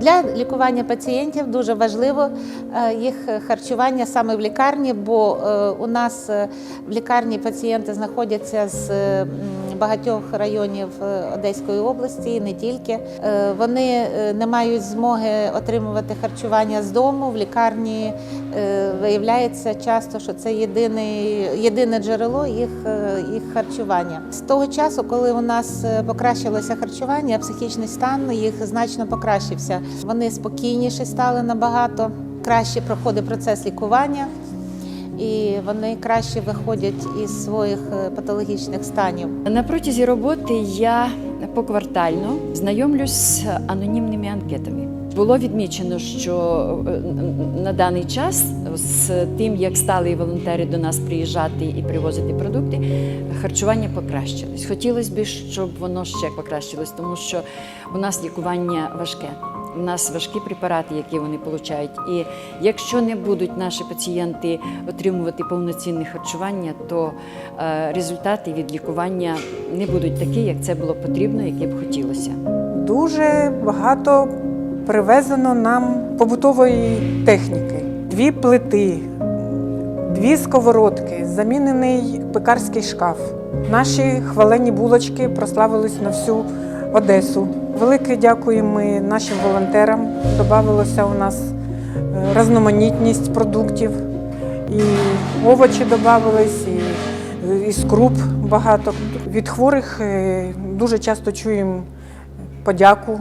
Для лікування пацієнтів дуже важливо е, їх харчування саме в лікарні, бо е, у нас е, в лікарні пацієнти знаходяться з багатьох районів Одеської області, і не тільки. Вони не мають змоги отримувати харчування з дому. В лікарні виявляється часто, що це єдиний, єдине джерело їх, е, їх харчування. З того часу, коли у нас е, покращилося харчування, психічний стан їх значно покращився. Вони спокійніші стали набагато, краще проходить процес лікування. І вони краще виходять із своїх е, патологічних станів. На протязі роботи я поквартально знайомлюсь з анонімними анкетами. Було відмічено, що е, на даний час з тим, як стали волонтери до нас приїжджати і привозити продукти, харчування покращилось. Хотілося б, щоб воно ще покращилось, тому що у нас лікування важке. У нас важкі препарати, які вони отримують. І якщо не будуть наші пацієнти отримувати повноцінне харчування, то е, результати від лікування не будуть такі, як це було потрібно, яке б хотілося. Дуже багато привезено нам побутової техніки. Дві плити, дві сковородки, замінений пекарський шкаф. Наші хвалені булочки прославились на всю Одесу. Велике дякуємо нашим волонтерам. Добавилося у нас е, різноманітність продуктів. І овочі додавались, і, і скруп багато. Від хворих е, дуже часто чуємо подяку